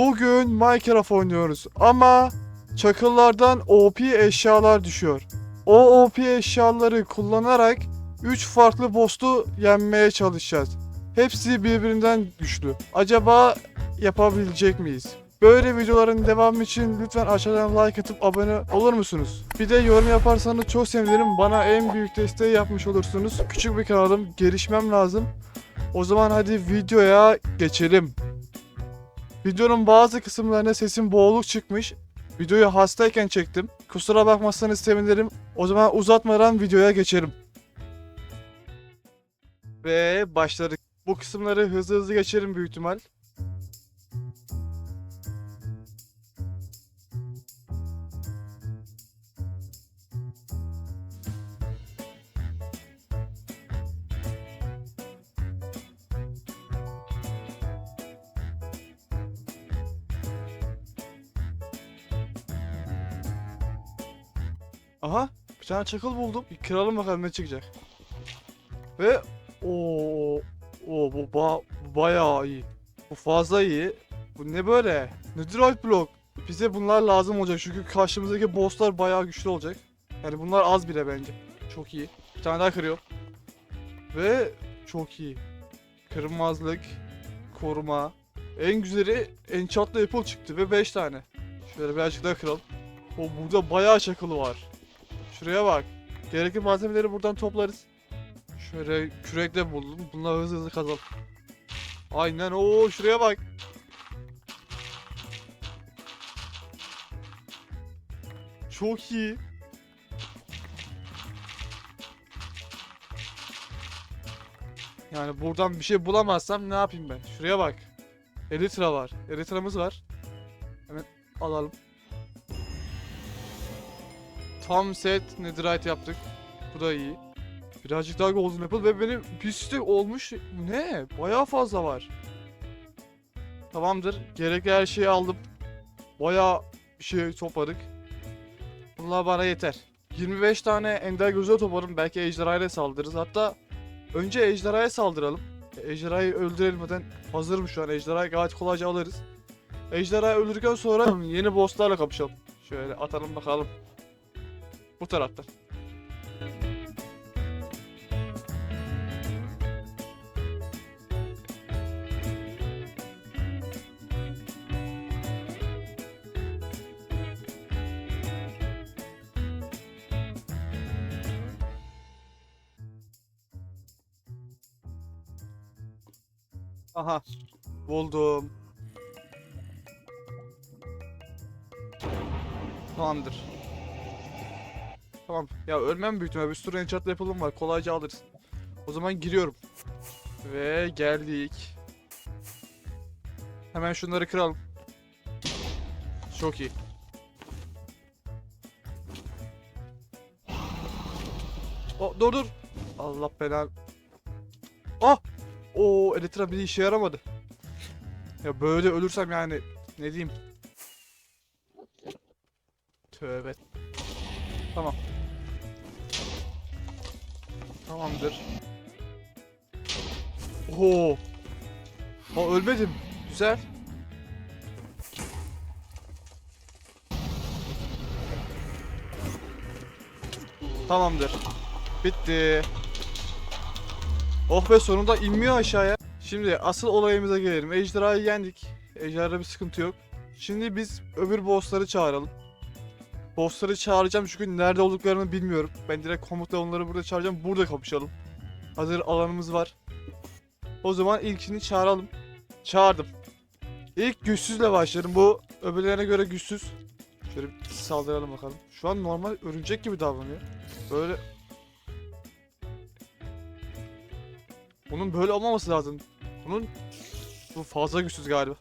Bugün Minecraft oynuyoruz ama çakıllardan OP eşyalar düşüyor. O OP eşyaları kullanarak 3 farklı boss'u yenmeye çalışacağız. Hepsi birbirinden güçlü. Acaba yapabilecek miyiz? Böyle videoların devamı için lütfen aşağıdan like atıp abone olur musunuz? Bir de yorum yaparsanız çok sevinirim. Bana en büyük desteği yapmış olursunuz. Küçük bir kanalım, gelişmem lazım. O zaman hadi videoya geçelim. Videonun bazı kısımlarında sesim boğuluk çıkmış. Videoyu hastayken çektim. Kusura bakmazsanız sevinirim. O zaman uzatmadan videoya geçelim. Ve başladık. Bu kısımları hızlı hızlı geçerim büyük ihtimal. Aha bir tane çakıl buldum. Kıralım bakalım ne çıkacak. Ve o o bu ba bayağı iyi. Bu fazla iyi. Bu ne böyle? Netherite block. Bize bunlar lazım olacak çünkü karşımızdaki bosslar bayağı güçlü olacak. Yani bunlar az bile bence. Çok iyi. Bir tane daha kırıyor. Ve çok iyi. Kırmazlık, koruma. En güzeli enchantlı apple çıktı ve 5 tane. Şöyle birazcık daha kıralım. O burada bayağı çakılı var. Şuraya bak. Gerekli malzemeleri buradan toplarız. Şöyle kürek de buldum. Bunları hızlı hızlı kazalım. Aynen o şuraya bak. Çok iyi. Yani buradan bir şey bulamazsam ne yapayım ben? Şuraya bak. Elytra var. Elytra'mız var. Hemen alalım. Tam set netherite yaptık. Bu da iyi. Birazcık daha golden apple ve benim sürü olmuş. Ne? Bayağı fazla var. Tamamdır. Gerekli her şeyi aldım. Bayağı şey topladık. Bunlar bana yeter. 25 tane ender gözü topladım. Belki ejderhaya saldırırız. Hatta önce ejderhaya saldıralım. Ejderhayı öldürelim zaten hazırım şu an. Ejderhayı gayet kolayca alırız. Ejderhayı öldürdükten sonra yeni bosslarla kapışalım. Şöyle atalım bakalım. Bu taraftan. Aha. Buldum. Tamamdır. Tamam. Ya ölmem büyük ihtimalle. Bir sürü enchant yapalım var. Kolayca alırız. O zaman giriyorum. Ve geldik. Hemen şunları kıralım. Çok iyi. O dur dur. Allah belanı. Ah! Oo Elytra bir işe yaramadı. Ya böyle ölürsem yani ne diyeyim. Tövbe. Tamam. Tamamdır. Oo. Ha ölmedim. Güzel. Tamamdır. Bitti. Oh be sonunda inmiyor aşağıya. Şimdi asıl olayımıza gelelim. Ejderhayı yendik. Ejderhada bir sıkıntı yok. Şimdi biz öbür bossları çağıralım. Bossları çağıracağım çünkü nerede olduklarını bilmiyorum. Ben direkt komutla onları burada çağıracağım. Burada kapışalım. Hazır alanımız var. O zaman ilkini çağıralım. Çağırdım. İlk güçsüzle başlarım. Bu öbürlerine göre güçsüz. Şöyle bir saldıralım bakalım. Şu an normal örümcek gibi davranıyor. Böyle Bunun böyle olmaması lazım. Bunun bu fazla güçsüz galiba.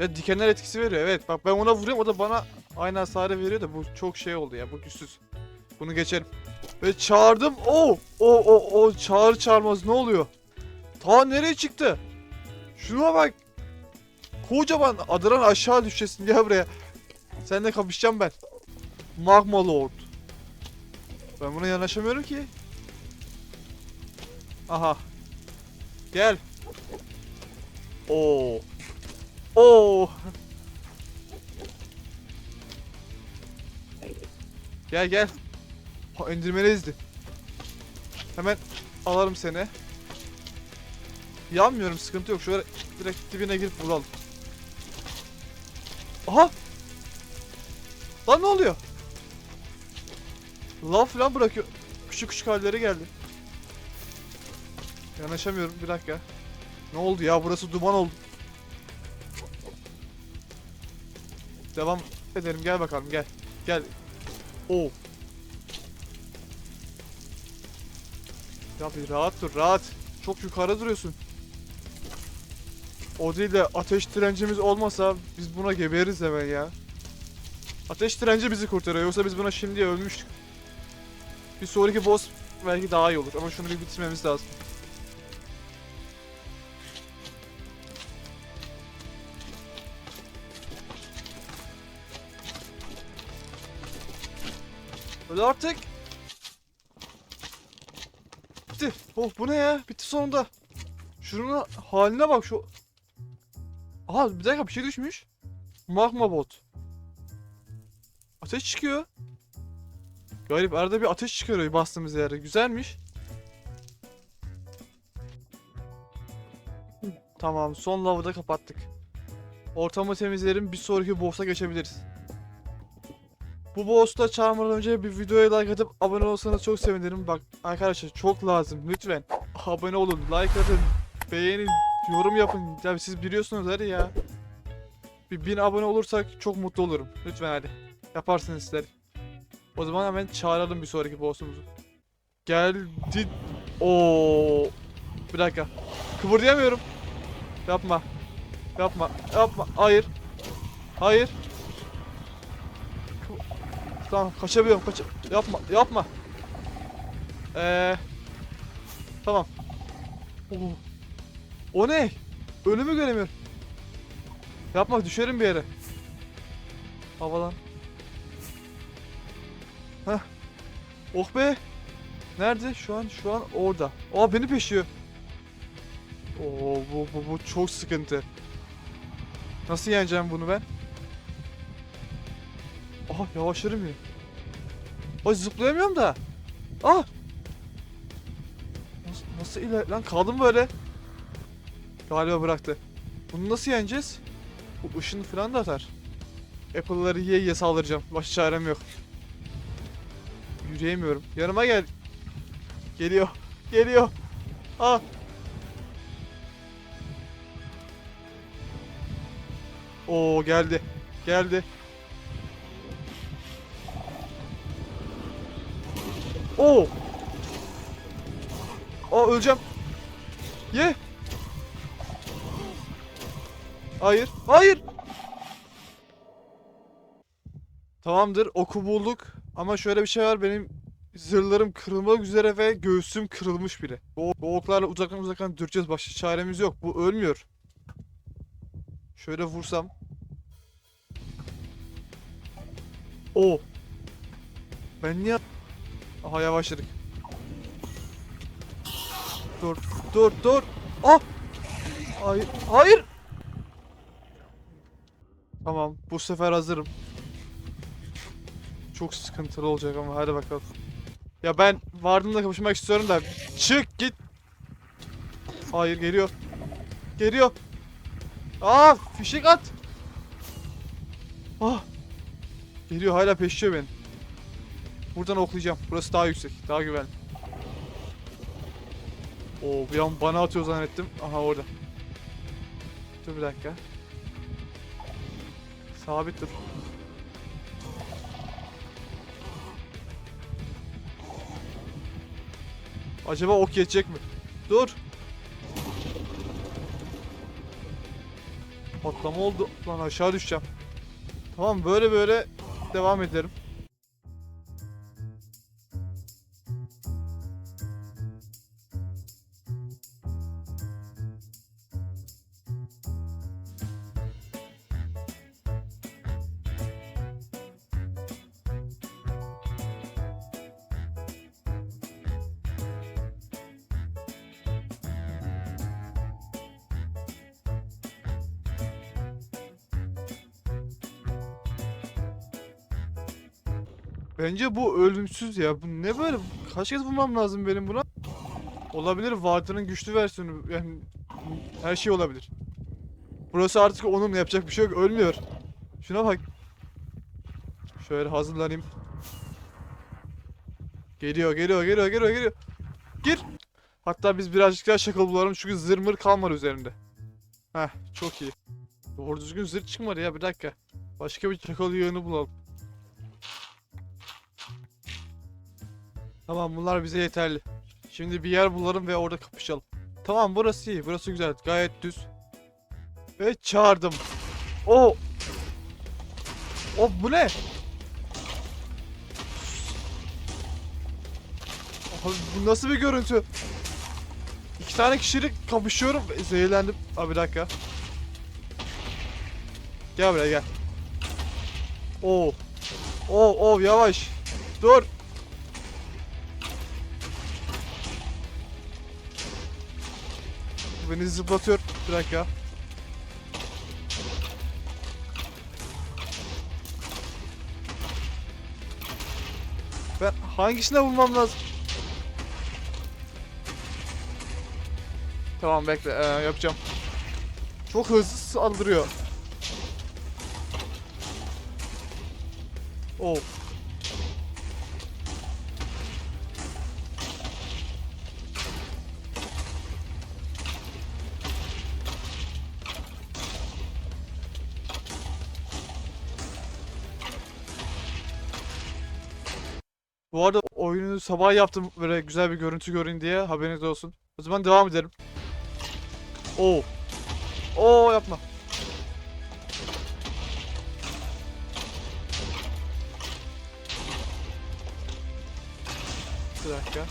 Ya dikenler etkisi veriyor. Evet bak ben ona vuruyorum o da bana aynı hasarı veriyor da bu çok şey oldu ya bu güçsüz. Bunu geçelim. Ve çağırdım. O o o o çağır çağırmaz ne oluyor? Ta nereye çıktı? Şuna bak. Kocaman adıran aşağı düşeceksin gel buraya. Seninle kapışacağım ben. Magma Lord. Ben buna yanaşamıyorum ki. Aha. Gel. Oo. Oo. Gel gel. Ha, Endirmeni ezdi. Hemen alarım seni. Yanmıyorum sıkıntı yok. Şöyle direkt dibine girip vuralım. Aha! Lan ne oluyor? Lav falan bırakıyor. Küçük küçük halleri geldi. Yanaşamıyorum bir dakika. Ne oldu ya burası duman oldu. Devam edelim gel bakalım gel. Gel. Oo. Ya bir rahat dur rahat. Çok yukarı duruyorsun. O değil de ateş direncimiz olmasa biz buna gebeririz hemen ya. Ateş direnci bizi kurtarıyor yoksa biz buna şimdiye ölmüştük. Bir sonraki boss belki daha iyi olur ama şunu bir bitirmemiz lazım. Öyle artık. Bitti. Oh bu ne ya? Bitti sonunda. Şunun haline bak şu. Aha bir dakika bir şey düşmüş. Magma bot. Ateş çıkıyor. Garip arada bir ateş çıkarıyor bastığımız yerde. Güzelmiş. Tamam son lavı da kapattık. Ortamı temizlerim bir sonraki boss'a geçebiliriz. Bu boss'ta çağırmadan önce bir videoya like atıp abone olsanız çok sevinirim. Bak arkadaşlar çok lazım lütfen. Abone olun, like atın, beğenin, yorum yapın. Ya siz biliyorsunuz hadi ya. Bir bin abone olursak çok mutlu olurum. Lütfen hadi. Yaparsınız sizler. O zaman hemen çağıralım bir sonraki boss'umuzu. Geldi. Oo. Bir dakika. Kıvırdayamıyorum. Yapma. Yapma. Yapma. Hayır. Hayır. Tamam kaçabiliyorum. Kaç yapma. Yapma. Ee. Tamam. Oo. O ne? Önümü göremiyorum. Yapma düşerim bir yere. Havalan. Heh. Oh be. Nerede? Şu an şu an orada. Aa beni peşiyor. Oo bu, bu, bu çok sıkıntı. Nasıl yeneceğim bunu ben? Aha yavaşlarım ya. Ay zıplayamıyorum da. Ah! Nasıl, nasıl iler... Lan kaldım böyle. Galiba bıraktı. Bunu nasıl yeneceğiz? Bu ışın falan da atar. Apple'ları yiye yiye saldıracağım. Başka çarem yok. Yürüyemiyorum. Yanıma gel. Geliyor. Geliyor. Ah. Oo geldi. Geldi. Oo. Aa öleceğim. Ye. Hayır. Hayır. Tamamdır. Oku bulduk. Ama şöyle bir şey var. Benim zırhlarım kırılmak üzere ve göğsüm kırılmış bile. Bu, bu oklarla uzaktan uzaktan düreceğiz. Başka çaremiz yok. Bu ölmüyor. Şöyle vursam. O. Ben niye... Aha yavaşladık. Dur, dur, dur. Ah! Hayır, hayır. Tamam, bu sefer hazırım. Çok sıkıntılı olacak ama hadi bakalım. Ya ben vardımla kapışmak istiyorum da çık git. Hayır geliyor. Geliyor. Aa fişek at. Ah. Geliyor hala peşiyor beni. Buradan oklayacağım. Burası daha yüksek. Daha güvenli. Oo bir an bana atıyor zannettim. Aha orada. Dur bir dakika. Sabit dur. Acaba ok yetecek mi? Dur. Patlama oldu. Lan aşağı düşeceğim. Tamam böyle böyle devam ederim. Bence bu ölümsüz ya. Bu ne böyle? Kaç kez vurmam lazım benim buna? Olabilir. Warden'ın güçlü versiyonu. Yani her şey olabilir. Burası artık onun yapacak bir şey yok. Ölmüyor. Şuna bak. Şöyle hazırlanayım. Geliyor, geliyor, geliyor, geliyor, geliyor. Gir. Hatta biz birazcık daha şakalı bulalım çünkü zırmır kalmadı üzerinde. Heh, çok iyi. Doğru düzgün zırh çıkmadı ya bir dakika. Başka bir şakalı yığını bulalım. Tamam bunlar bize yeterli. Şimdi bir yer bulalım ve orada kapışalım. Tamam burası iyi. Burası güzel. Gayet düz. Ve çağırdım. O. O bu ne? Abi bu nasıl bir görüntü? İki tane kişilik kapışıyorum. Zehirlendim. Abi bir dakika. Gel buraya gel. Oo. Oo, oo yavaş. Dur. Beni zıplatıyor. Bir dakika. Ben hangisine bulmam lazım? Tamam bekle ee, yapacağım. Çok hızlı saldırıyor. Oh. Sabah yaptım böyle güzel bir görüntü görün diye haberiniz olsun. O zaman devam edelim. Oo. Oo yapma. Bir dakika.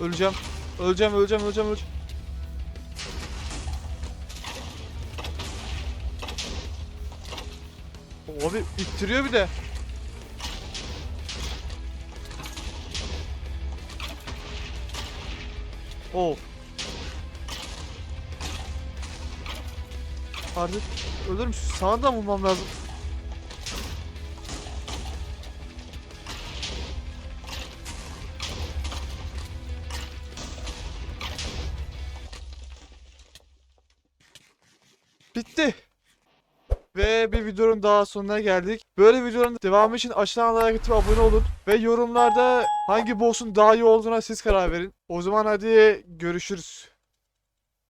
Öleceğim. Öleceğim, öleceğim, öleceğim, öleceğim. Abi ittiriyor bir de. Oo. Artık ölürüm. Şu Sağdan vurmam lazım. Bitti. Ve bir videonun daha sonuna geldik. Böyle videoların devamı için aşağıdan atıp abone olun. Ve yorumlarda hangi boss'un daha iyi olduğuna siz karar verin. O zaman hadi görüşürüz.